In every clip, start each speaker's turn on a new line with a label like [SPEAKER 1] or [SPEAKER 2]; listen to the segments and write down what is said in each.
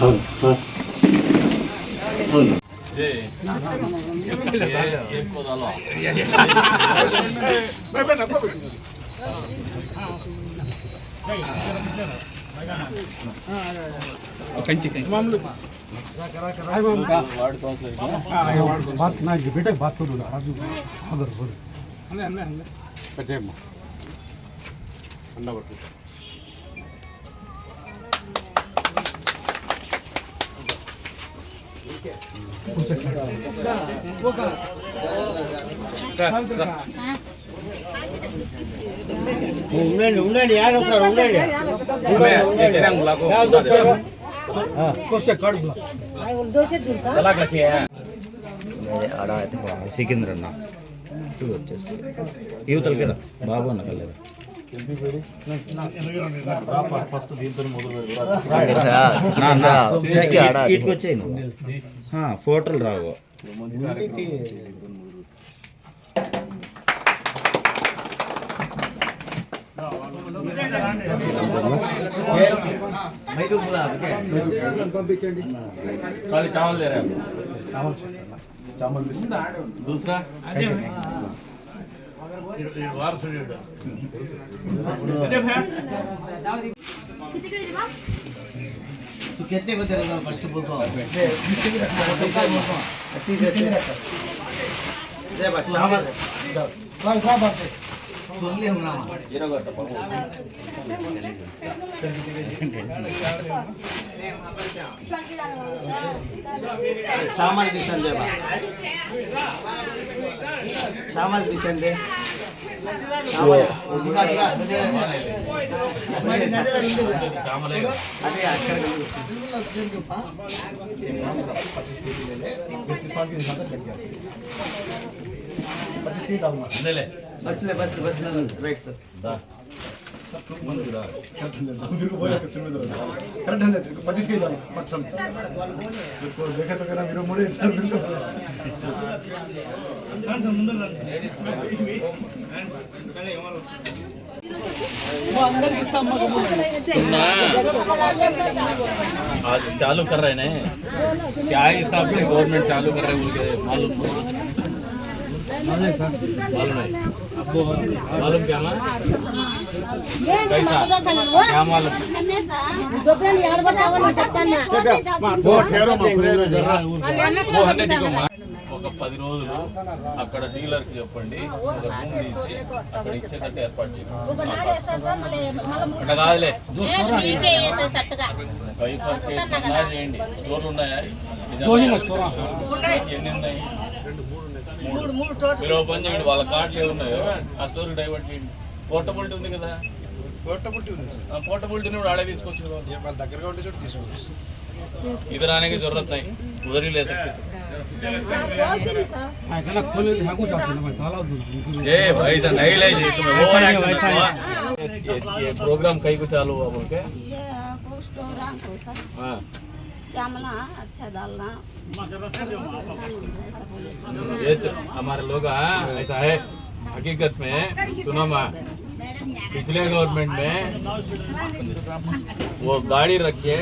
[SPEAKER 1] అవును నాకు బిడ్డ బాత్కోదు రాజు అందరు అందరూ అన్న అన్న
[SPEAKER 2] పెట్టేమ్మా అన్న పట్టు वो
[SPEAKER 3] ఉండండి ఉండండి యాడ ఒకసారి ఉండండి
[SPEAKER 1] ఆడ సికింద్రన్న
[SPEAKER 4] ఇవతలకి బాబు అన్న కలరా వచ్చేసి యువతలకి రా బాబు అన్న కలేదు
[SPEAKER 2] ఫస్ట్ దీంతో మొదలు
[SPEAKER 4] तू कितने को तेरा फर्स्ट बोल
[SPEAKER 2] को इसके लिए रखना है इसके लिए रखना
[SPEAKER 5] है इसके लिए रखना है जय बच्चा बाल खा बाप
[SPEAKER 3] చామల్ తీసండి చామల్ తీసండి
[SPEAKER 5] అదే అక్కడ కనిపిస్తుంది
[SPEAKER 3] ले ले बस
[SPEAKER 2] ले बस बस ले
[SPEAKER 3] सर दा सब तुम करा
[SPEAKER 1] क्या तुम कर तेरे को पच्चीस के मत समझ देखा तो मेरे मुड़े सर बिल्कुल कौन
[SPEAKER 2] आज चालू कर रहे हैं क्या हिसाब से गवर्नमेंट चालू कर रहे हैं उनके मालूम ఒక పది రోజులు అక్కడ డీలర్స్ చెప్పండి ఒక రూమ్ తీసి అక్కడ ఇచ్చేటట్టు ఏర్పాటు చేయండి కాదులే బైఫర్ చేయండి స్టోర్లు ఉన్నాయా ఎన్ని ఉన్నాయి మూడు మీరు ఓ పని చేయండి వాళ్ళ కార్డులు ఏమి ఉన్నాయో ఆ స్టోర్ డైవర్ట్ చేయండి పోర్టబిలిటీ ఉంది కదా
[SPEAKER 6] పోర్టబిలిటీ ఉంది సార్
[SPEAKER 2] ఆ పోర్టబిలిటీని కూడా ఆడే తీసుకొచ్చు
[SPEAKER 6] ఏ వాళ్ళ దగ్గరగా ఉంటే చోటు తీసుకోవచ్చు
[SPEAKER 2] इधर आने की जरूरत नहीं उधर ही ले सकते थे
[SPEAKER 1] मैं कहना खोले भागो जाते ना मैं ताला दूं
[SPEAKER 2] ए भाई सा नहीं ले जी तुम्हें वो ना ये ये प्रोग्राम कहीं को चालू हुआ बोल के हाँ
[SPEAKER 7] चावला अच्छा डालना
[SPEAKER 2] ये हमारे लोग ऐसा है, हकीकत में, सुनो माँ, पिछले गवर्नमेंट में वो गाड़ी रख के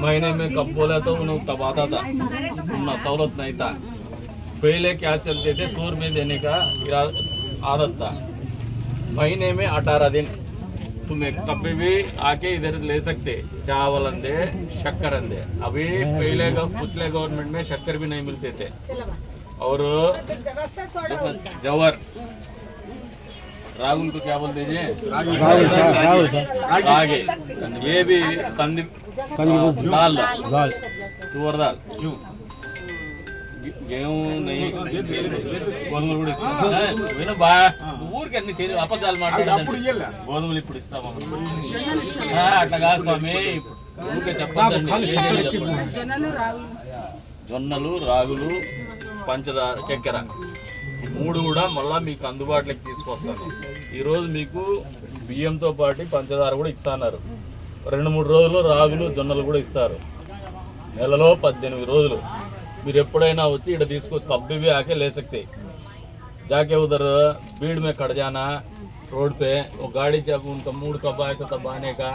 [SPEAKER 2] महीने में कब बोला तो उन्होंने तब आता था, उतना सहूलत नहीं था। पहले क्या चलते थे स्टोर में देने का आदत था। महीने में अठारह दिन तुम्हें कभी भी आके इधर ले सकते चावल अंदे शक्कर अंदे अभी पहले पिछले गवर्नमेंट में शक्कर भी नहीं मिलते थे और जवर राहुल को क्या बोलते हैं रागे ये भी कंदी दाल दाल तुअर दाल क्यों గేమ్ నెయ్యి గోధుమలు కూడా ఇస్తాం. విను బా. ఊరికి అన్ని తెలియదు అబద్ధాలు మాట్లాడాలి గోధుమలు ఇప్పుడు అట్లా కాదు స్వామి. ఊరికే చెప్పండి జొన్నలు రాగులు. పంచదార చక్కెర. మూడు కూడా మళ్ళా మీకు అందుబాటులోకి తీసుకొస్తాను. ఈరోజు మీకు బియ్యంతో పాటు పంచదార కూడా ఇస్తున్నారు. రెండు మూడు రోజుల్లో రాగులు జొన్నలు కూడా ఇస్తారు. నెలలో పద్దెనిమిది రోజులు. మీరు ఎప్పుడైనా వచ్చి ఇక్కడ తీసుకొచ్చి कभी भी आके ले सकते जाके उधर भीड़ में खड़ जाना रोड पे वो गाड़ी जब उनका मूड कब आए तो तब आने का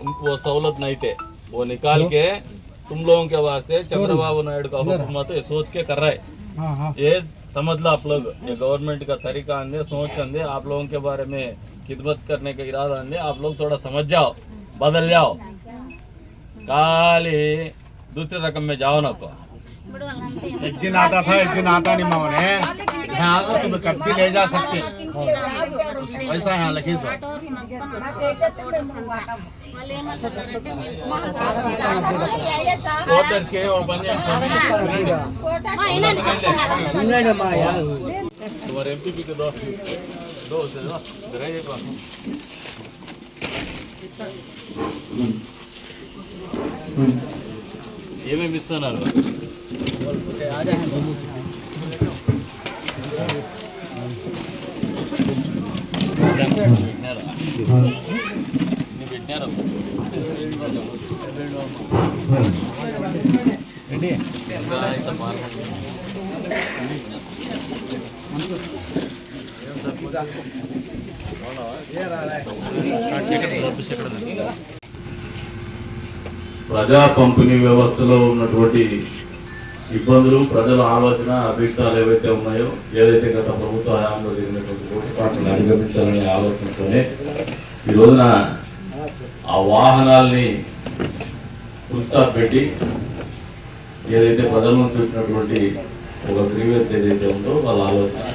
[SPEAKER 2] उनको वो सहूलत नहीं थे वो निकाल के तुम लोगों के वास्ते चंद्रबाबू नायडू का हुकूमत ये सोच के कर रहा है ये समझ लो आप लोग ये गवर्नमेंट का तरीका अंदे सोच अंदे आप लोगों के बारे में खिदमत करने का इरादा अंदे आप लोग थोड़ा समझ जाओ बदल जाओ काली दूसरे रकम में जाओ ना को
[SPEAKER 7] ఇప్పుడు వాళ్ళంతా ఏం-
[SPEAKER 5] एक दिन आता था एक दिन आता नहीं मामने यहाँ तो तुम कभी ले जा सकते वैसा है यहाँ लखीसराय
[SPEAKER 7] ఆటోకి మొత్తం వస్తారు. కోటర్స్ అంతా. వాళ్ళు ఏమంటున్నారంటే మీకు
[SPEAKER 2] क्वार्टर्स के और बन
[SPEAKER 7] ఆ, వినండి, చెప్తున్నాడు.
[SPEAKER 2] तुम्हारे एमपी के दो दो से दो रहे को ఏమేమి ఇస్తున్నారు ప్రజా పంపిణీ వ్యవస్థలో ఉన్నటువంటి ఇబ్బందులు ప్రజల ఆలోచన అభిష్టాలు ఏవైతే ఉన్నాయో ఏదైతే గత ప్రభుత్వ హయాంలో జరిగినటువంటి లోటుపాట్లను అధిగమించాలనే ఆలోచనతోనే ఈ రోజున ఆ వాహనాల్ని ఫుల్ పెట్టి ఏదైతే ప్రజల నుంచి వచ్చినటువంటి ఒక గ్రీవెన్స్ ఏదైతే ఉందో వాళ్ళ ఆలోచన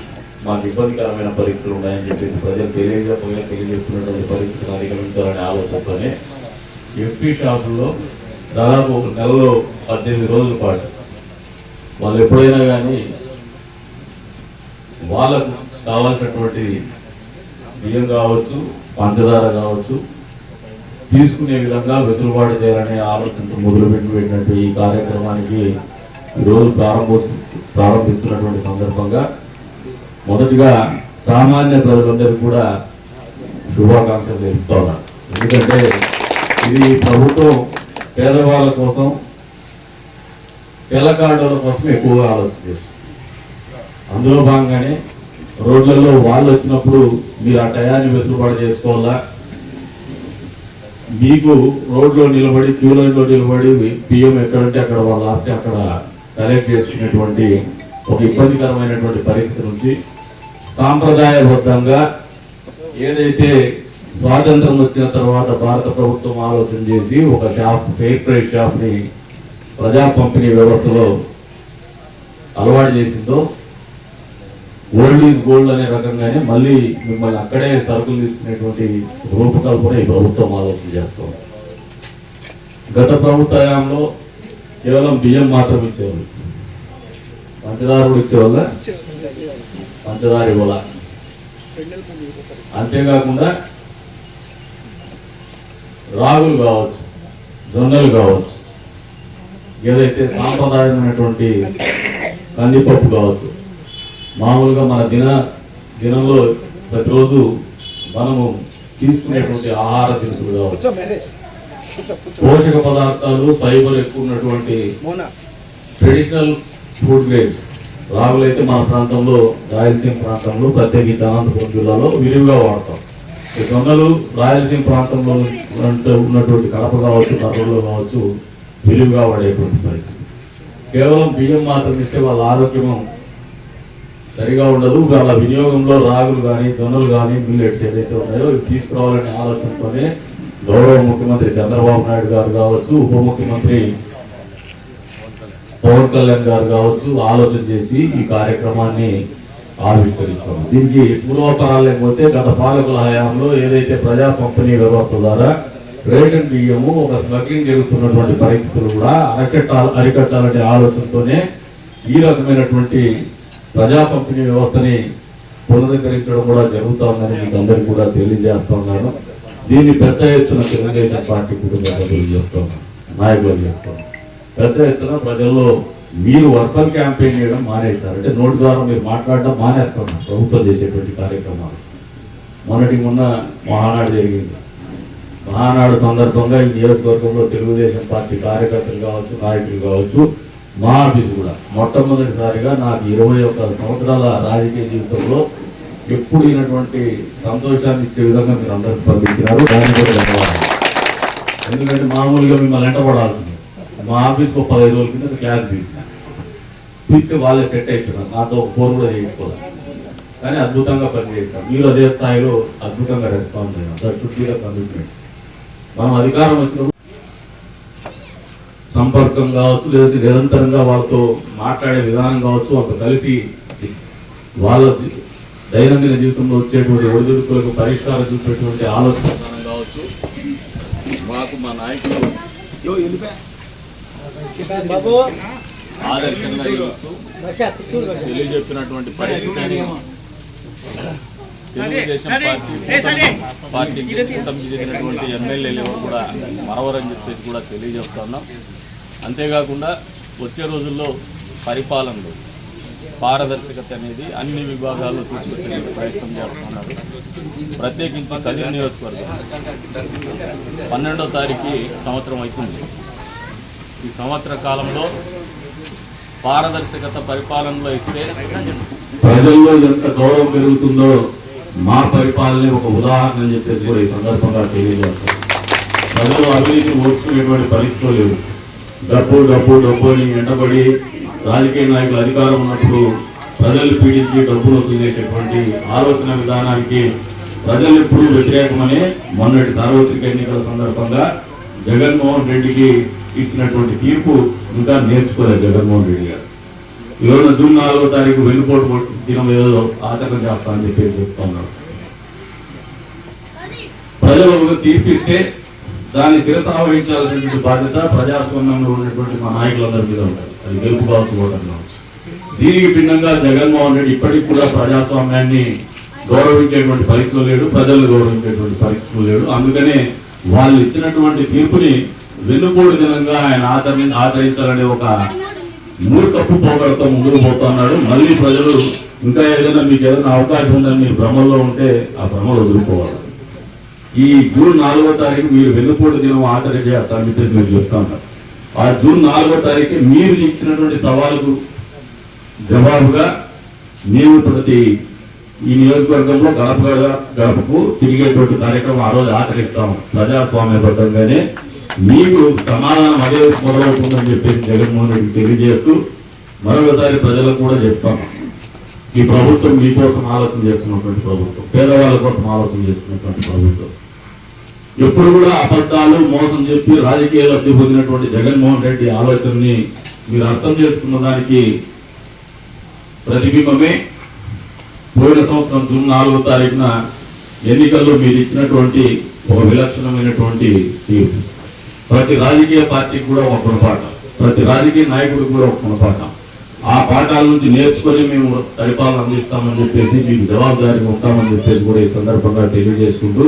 [SPEAKER 2] మాకు ఇబ్బందికరమైన పరిస్థితులు ఉన్నాయని చెప్పేసి ప్రజలు తెలియజేయకపోయా తెలియజేస్తున్నటువంటి పరిస్థితులు అధిగమించాలనే ఆలోచనతోనే ఎంపీ షాపుల్లో దాదాపు ఒక నెలలో పద్దెనిమిది రోజుల పాటు వాళ్ళు ఎప్పుడైనా కానీ వాళ్ళకు కావాల్సినటువంటి బియ్యం కావచ్చు పంచదార కావచ్చు తీసుకునే విధంగా వెసులుబాటు చేయాలనే ఆలోచనతో మొదలుపెట్టి పెట్టినట్టు ఈ కార్యక్రమానికి ఈరోజు ప్రారంభ ప్రారంభిస్తున్నటువంటి సందర్భంగా మొదటిగా సామాన్య ప్రజలందరికీ కూడా శుభాకాంక్షలు తెలుపుతా ఉన్నాను ఎందుకంటే ఇది ప్రభుత్వం పేదవాళ్ళ కోసం తెల్లకాడోళ్ళ కోసం ఎక్కువగా ఆలోచన చేస్తుంది. అందులో భాగంగానే రోడ్లలో వాళ్ళు వచ్చినప్పుడు మీరు ఆ టయాన్ని వెసులుబాటు చేసుకోవాలా? మీకు రోడ్లో నిలబడి క్యూ లైన్లో నిలబడి బియ్యం ఎక్కడంటే అక్కడ వాళ్ళు ఆపితే అక్కడ కలెక్ట్ చేసుకునేటువంటి ఒక ఇబ్బందికరమైనటువంటి పరిస్థితి నుంచి సాంప్రదాయబద్ధంగా ఏదైతే స్వాతంత్రం వచ్చిన తర్వాత భారత ప్రభుత్వం ఆలోచన చేసి ఒక షాప్ ఫెయిర్ ప్రైస్ షాప్ని ప్రజా పంపిణీ వ్యవస్థలో అలవాటు చేసిందో ఓల్డ్ ఈజ్ గోల్డ్ అనే రకంగానే మళ్ళీ మిమ్మల్ని అక్కడే సరుకులు తీసుకునేటువంటి రూపకల్పన ఈ ప్రభుత్వం ఆలోచన చేస్తుంది. గత ప్రభుత్వ హయాంలో కేవలం బియ్యం మాత్రం ఇచ్చేవాళ్ళు. పంచదార కూడా ఇచ్చేవాళ్ళ? పంచదార ఇవ్వాల. అంతేకాకుండా రాగులు కావచ్చు జొన్నలు కావచ్చు ఏదైతే సాంప్రదాయమైనటువంటి కందిపప్పు కావచ్చు మామూలుగా మన దిన దినంలో ప్రతిరోజు మనము తీసుకునేటువంటి ఆహార దినుసులు కావచ్చు. పోషక పదార్థాలు ఫైబర్ ఎక్కువ ఉన్నటువంటి ట్రెడిషనల్ ఫుడ్ గ్రేడ్స్ రాగులు అయితే మన ప్రాంతంలో రాయలసీమ ప్రాంతంలో ప్రత్యేకించి అనంతపురం జిల్లాలో విరివిగా వాడతాం. ఈ జొన్నలు రాయలసీమ ప్రాంతంలో ఉన్నటువంటి కడప కావచ్చు కర్నూలు కావచ్చు విలువగా పడేటువంటి పరిస్థితి. కేవలం బియ్యం మాత్రం ఇస్తే వాళ్ళ ఆరోగ్యం సరిగా ఉండదు. వాళ్ళ వినియోగంలో రాగులు కానీ జొన్నలు కానీ మిల్లెట్స్ ఏదైతే ఉన్నాయో ఇవి తీసుకురావాలనే ఆలోచనతోనే గౌరవ ముఖ్యమంత్రి చంద్రబాబు నాయుడు గారు కావచ్చు ఉప ముఖ్యమంత్రి పవన్ కళ్యాణ్ గారు కావచ్చు ఆలోచన చేసి ఈ కార్యక్రమాన్ని ఆవిష్కరిస్తాం దీనికి పూర్వపరాలు లేకపోతే గత పాలకుల హయాంలో ఏదైతే ప్రజా పంపిణీ వ్యవస్థ ద్వారా రేషన్ బియ్యము ఒక స్మగ్లింగ్ జరుగుతున్నటువంటి పరిస్థితులు కూడా అరికట్టాల అరికట్టాలనే ఆలోచనతోనే ఈ రకమైనటువంటి ప్రజా పంపిణీ వ్యవస్థని పునరుద్ధరించడం కూడా జరుగుతోందని మీకు అందరికీ కూడా తెలియజేస్తా ఉన్నాను. దీన్ని పెద్ద ఎత్తున తెలుగుదేశం పార్టీ కుటుంబ సభ్యులు చెప్తున్నాను నాయకులు చెప్తాం పెద్ద ఎత్తున ప్రజల్లో మీరు వర్బల్ క్యాంపెయిన్ చేయడం మానేస్తారు అంటే నోటి ద్వారా మీరు మాట్లాడడం మానేస్తున్నారు. ప్రభుత్వం చేసేటువంటి కార్యక్రమాలు. మొన్నటి మొన్న మహానాడు జరిగింది. ఆనాడు సందర్భంగా ఈ నియోజకవర్గంలో తెలుగుదేశం పార్టీ కార్యకర్తలు కావచ్చు నాయకులు కావచ్చు మా ఆఫీస్ కూడా. మొట్టమొదటిసారిగా నాకు ఇరవై ఒక్క సంవత్సరాల రాజకీయ జీవితంలో ఎప్పుడు అయినటువంటి సంతోషాన్ని ఇచ్చే విధంగా మీరు అందరూ స్పందించినారు. దానికి కూడా ధన్యవాదాలు ఎందుకంటే మామూలుగా మిమ్మల్ని ఎంటపడాల్సింది మా ఆఫీస్కి ఒక పదహైదు రోజుల కింద క్లాస్ పీకిన పీక్తే వాళ్ళే సెట్ అయిపోయినారు. నాతో ఒక ఫోన్ కూడా చేయకపోవాలి కానీ అద్భుతంగా పనిచేస్తాం మీరు అదే స్థాయిలో అద్భుతంగా రెస్పాన్స్ అయ్యాం that should be the commitment. మనం అధికారం వచ్చినప్పుడు సంపర్కం కావచ్చు లేదంటే నిరంతరంగా వాళ్ళతో మాట్లాడే విధానం కావచ్చు వాళ్ళతో కలిసి వాళ్ళ దైనందిన జీవితంలో వచ్చేటువంటి ఒడిదుడుకులకు పరిష్కారం చూపేటువంటి ఆలోచన విధానం కావచ్చు. మాకు మా నాయకులు ఆదర్శంగా తెలియజెప్పినటువంటి పరిస్థితిని తెలుగుదేశం పార్టీ కూటమి- పార్టీకి కూటమికి చెందినటువంటి ఎమ్మెల్యేలు ఎవరు కూడా మరవరని చెప్పేసి కూడా తెలియజేస్తున్నాం అంతేకాకుండా వచ్చే రోజుల్లో పరిపాలనలో పారదర్శకత అనేది అన్ని విభాగాల్లో తీసుకొచ్చే ప్రయత్నం చేస్తున్నారు. ప్రత్యేకించి కదిరి నియోజకవర్గం. పన్నెండో తారీఖు సంవత్సరం అవుతుంది ఈ సంవత్సర కాలంలో పారదర్శకత పరిపాలనలో ఇస్తే ప్రజల్లో ఎంత గౌరవం పెరుగుతుందో మా పరిపాలన ఒక ఉదాహరణ అని చెప్పేసి కూడా ఈ సందర్భంగా తెలియజేస్తాం. ప్రజలు అభివృద్ధిని ఓర్చుకునేటువంటి పరిస్థితులు లేవు డబ్బు డబ్బు డబ్బు అని ఎండబడి రాజకీయ నాయకులు అధికారం ఉన్నప్పుడు ప్రజలు పీడించి డబ్బులు వసూలు చేసేటువంటి ఆలోచన విధానానికి ప్రజలు ఎప్పుడూ వ్యతిరేకమని మొన్నటి సార్వత్రిక ఎన్నికల సందర్భంగా జగన్మోహన్ రెడ్డికి ఇచ్చినటువంటి తీర్పు ఇంకా నేర్చుకోలేదు జగన్మోహన్ రెడ్డి గారు. ఈరోజు జూన్ నాలుగో తారీఖు వెన్నుపోటు దినం ఏదో ఆచరణ చేస్తా అని చెప్పేసి చెప్తా ప్రజలు ఒక తీర్పిస్తే దాన్ని శిరసావహించాల్సినటువంటి బాధ్యత ప్రజాస్వామ్యంలో ఉన్నటువంటి మా నాయకులందరి మీద ఉంటుంది. అది గెలుపు కావచ్చు కావచ్చు. దీనికి భిన్నంగా జగన్మోహన్ రెడ్డి ఇప్పటికి కూడా ప్రజాస్వామ్యాన్ని గౌరవించేటువంటి పరిస్థితులు లేడు ప్రజలు గౌరవించేటువంటి పరిస్థితులు లేడు. అందుకనే వాళ్ళు ఇచ్చినటువంటి తీర్పుని వెన్నుపోటు దినంగా ఆయన ఆచరణ ఆచరించాలనే ఒక తప్పు పోగా ముందుకు పోతున్నాడు మళ్ళీ ప్రజలు ఇంకా ఏదైనా మీకు ఏదైనా అవకాశం ఉందని మీరు భ్రమల్లో ఉంటే ఆ భ్రమలు వదులుకోవాలి. ఈ జూన్ నాలుగో తారీఖు మీరు వెన్నుపోటు దినం ఆచరణ చేస్తారని చెప్పేసి మీరు చెప్తా ఉన్నారు ఆ జూన్ నాలుగో తారీఖు మీరు ఇచ్చినటువంటి సవాలుకు జవాబుగా మేము ప్రతి ఈ నియోజకవర్గంలో గడప గడపకు తిరిగేటువంటి కార్యక్రమం ఆ రోజు ఆచరిస్తాము. ప్రజాస్వామ్యబద్ధంగానే మీకు సమాధానం అదే మొదలవుతుందని చెప్పేసి జగన్మోహన్ రెడ్డి తెలియజేస్తూ మరొకసారి ప్రజలకు కూడా చెప్తాం. ఈ ప్రభుత్వం మీకోసం ఆలోచన చేస్తున్నటువంటి ప్రభుత్వం పేదవాళ్ళ కోసం ఆలోచన చేస్తున్నటువంటి ప్రభుత్వం. ఎప్పుడు కూడా అబద్ధాలు మోసం చెప్పి రాజకీయ లబ్ధి పొందినటువంటి జగన్మోహన్ రెడ్డి ఆలోచనని మీరు అర్థం చేసుకున్న దానికి ప్రతిబింబమే. పోయిన సంవత్సరం జూన్ నాలుగో తారీఖున ఎన్నికల్లో మీరు ఇచ్చినటువంటి ఒక విలక్షణమైనటువంటి తీర్పు. ప్రతి రాజకీయ పార్టీకి కూడా ఒక గుణపాఠం ప్రతి రాజకీయ నాయకుడికి కూడా ఒక గుణపాఠం ఆ పాఠాల నుంచి నేర్చుకొని మేము పరిపాలన అందిస్తామని చెప్పేసి మీకు జవాబుదారీగా ఉంటామని చెప్పేసి కూడా ఈ సందర్భంగా తెలియజేసుకుంటూ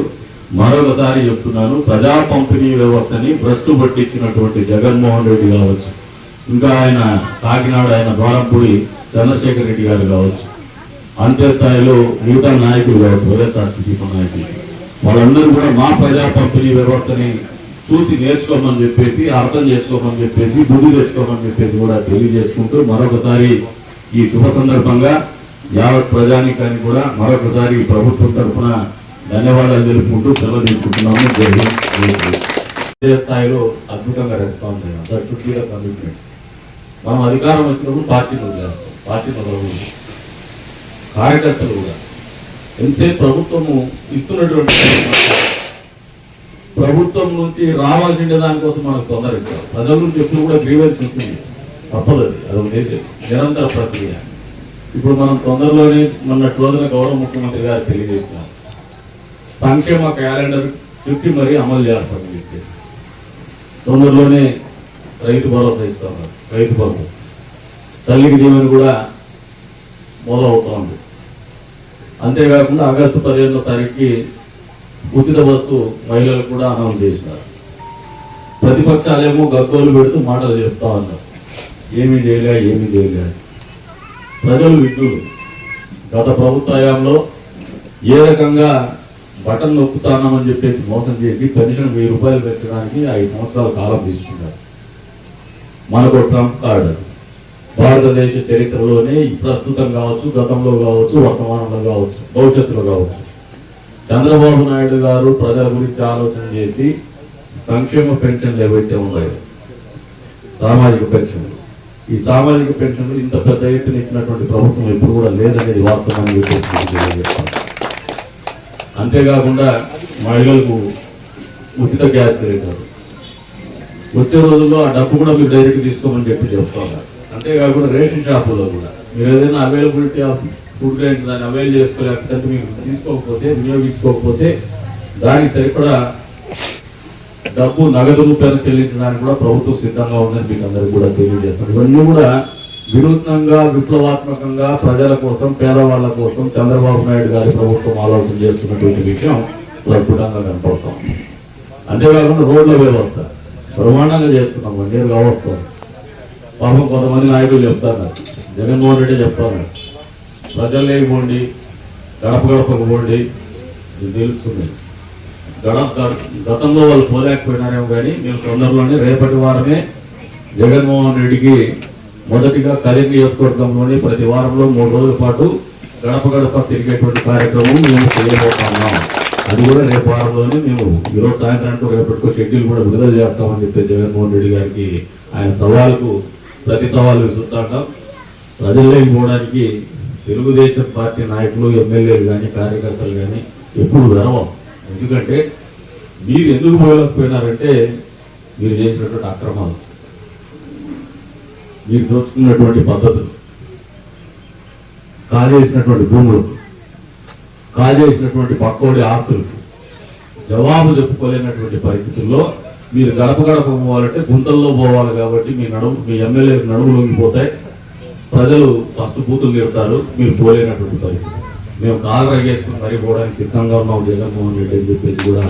[SPEAKER 2] మరొకసారి చెప్తున్నాను. ప్రజా పంపిణీ వ్యవస్థని భ్రష్టు పట్టించినటువంటి జగన్మోహన్ రెడ్డి కావచ్చు ఇంకా ఆయన కాకినాడ ఆయన ద్వారంపూడి చంద్రశేఖర్ రెడ్డి గారు కావచ్చు అంత్య స్థాయిలో మిగతా నాయకులు కావచ్చు వైఎస్ఆర్సీపీ నాయకులు. వాళ్ళందరూ కూడా మా ప్రజా పంపిణీ వ్యవస్థని చూసి నేర్చుకోమని చెప్పేసి అర్థం చేసుకోమని చెప్పేసి బుద్ధి తెచ్చుకోమని చెప్పేసి కూడా తెలియజేసుకుంటూ మరొకసారి ఈ శుభ సందర్భంగా యావత్ ప్రజానికాన్ని కూడా మరొకసారి ప్రభుత్వం తరఫున ధన్యవాదాలు తెలుపుకుంటూ సెలవు తీసుకుంటున్నాము. జై స్థాయిలో అద్భుతంగా రెస్పాన్స్ అయ్యాం. సార్ షుడ్ కమిట్మెంట్ మనం అధికారం వచ్చినప్పుడు పార్టీని వదిలేస్తాం. పార్టీని వదలకూడదు. కార్యకర్తలు కూడా. ఎంతసేపు ప్రభుత్వము ఇస్తున్నటువంటి ప్రభుత్వం నుంచి రావాల్సిండే దానికోసం మనకు తొందర ఇచ్చారు. ప్రజల నుంచి ఎప్పుడు కూడా గ్రీవెన్స్ ఉంటుంది. తప్పదు అది. ఉండేది నిరంతర ప్రక్రియ. ఇప్పుడు మనం తొందరలోనే మొన్న రోజున గౌరవ ముఖ్యమంత్రి గారు తెలియజేస్తున్నారు. సంక్షేమ క్యాలెండర్ చుట్టి మరీ అమలు చేస్తామని చెప్పేసి. తొందరలోనే రైతు భరోసా ఇస్తున్నారు. రైతు బంధు తల్లికి దీవెన కూడా మొదలవుతోంది అంతేకాకుండా ఆగస్టు పదిహేనో తారీఖుకి ఉచిత బస్సు మహిళలకు కూడా అనౌన్స్ చేసినారు. ప్రతిపక్షాలేమో గగ్గోలు పెడుతూ మాటలు చెప్తా ఉన్నారు. ఏమీ చేయలే ఏమీ చేయలే ప్రజలు విజ్ఞులు గత ప్రభుత్వ హయాంలో ఏ రకంగా బటన్ నొక్కుతానని చెప్పేసి మోసం చేసి పెన్షన్ వెయ్యి రూపాయలు పెంచడానికి ఐదు సంవత్సరాల కాలం తీసుకున్నారు. మనకు ట్రంప్ కార్డు. భారతదేశ చరిత్రలోనే ప్రస్తుతం కావచ్చు గతంలో కావచ్చు వర్తమానంలో కావచ్చు భవిష్యత్తులో కావచ్చు. చంద్రబాబు నాయుడు గారు ప్రజల గురించి ఆలోచన చేసి సంక్షేమ పెన్షన్లు ఏవైతే ఉన్నాయో సామాజిక పెన్షన్లు. ఈ సామాజిక పెన్షన్లు ఇంత పెద్ద ఎత్తున ఇచ్చినటువంటి ప్రభుత్వం ఎప్పుడు కూడా లేదనేది వాస్తవం అని చెప్పేసి అంతేకాకుండా మహిళలకు ఉచిత గ్యాస్ సిలిండర్. వచ్చే రోజుల్లో ఆ డబ్బు కూడా మీరు డైరెక్ట్ తీసుకోమని చెప్పి చెప్తున్నారు. అంతేకాకుండా రేషన్ షాపుల్లో కూడా. మీరు ఏదైనా అవైలబిలిటీ ఆఫ్ ఫుడ్ దాన్ని అవైల్ చేసుకోలేకపోతే మీరు తీసుకోకపోతే వినియోగించుకోకపోతే దానికి సరిపడా డబ్బు నగదు రూపాయలు చెల్లించడానికి కూడా ప్రభుత్వం సిద్ధంగా ఉందని మీకు అందరికీ కూడా తెలియజేస్తాను. ఇవన్నీ కూడా వినూత్నంగా విప్లవాత్మకంగా ప్రజల కోసం పేదవాళ్ళ కోసం చంద్రబాబు నాయుడు గారి ప్రభుత్వం ఆలోచన చేస్తున్నటువంటి విషయం ప్రస్ఫుటంగా కనపడతాం. అంతేకాకుండా రోడ్ల వ్యవస్థ. ప్రమాణంగా చేస్తున్నాం. వన్ ఇయర్ కావస్తాం పాపం కొంతమంది నాయకులు చెప్తారు. జగన్మోహన్ రెడ్డి చెప్తారు. ప్రజల్లోకి పోండి గడప గడపకు పోండి ఇది తెలుస్తుంది గడప గతంలో వాళ్ళు పోలేకపోయినారేమో కానీ మేము తొందరలోనే రేపటి వారమే జగన్మోహన్ రెడ్డికి మొదటిగా కరీం నియోజకవర్గంలోని ప్రతి వారంలో మూడు రోజుల పాటు గడప గడప తిరిగేటువంటి కార్యక్రమం మేము చేయబోతున్నాం. అది కూడా రేపు వారంలోనే మేము ఈరోజు సాయంత్రానికి రేపటికో షెడ్యూల్ కూడా విడుదల చేస్తామని చెప్పి జగన్మోహన్ రెడ్డి గారికి ఆయన సవాల్కు ప్రతి సవాలు విసురుతాం ప్రజల్లో పోవడానికి తెలుగుదేశం పార్టీ నాయకులు ఎమ్మెల్యేలు కానీ కార్యకర్తలు కానీ ఎప్పుడు గర్వం ఎందుకంటే మీరు ఎందుకు పోయలేకపోయినారంటే మీరు చేసినటువంటి అక్రమాలు. మీరు దోచుకున్నటువంటి పద్ధతులు. కాజేసినటువంటి భూములు. కాజేసినటువంటి పక్కోడి ఆస్తులు. జవాబు చెప్పుకోలేనటువంటి పరిస్థితుల్లో మీరు గడప గడప పోవాలంటే గుంతల్లో పోవాలి కాబట్టి మీ నడుము మీ ఎమ్మెల్యే నడుము లొంగిపోతాయి. ప్రజలు ఫస్ట్ బూతులు తిడతారు మీరు పోలేనటువంటి పరిస్థితి. మేము కాలు రగేసుకుని మరీ పోవడానికి సిద్ధంగా ఉన్నాం జగన్మోహన్ రెడ్డి అని చెప్పేసి కూడా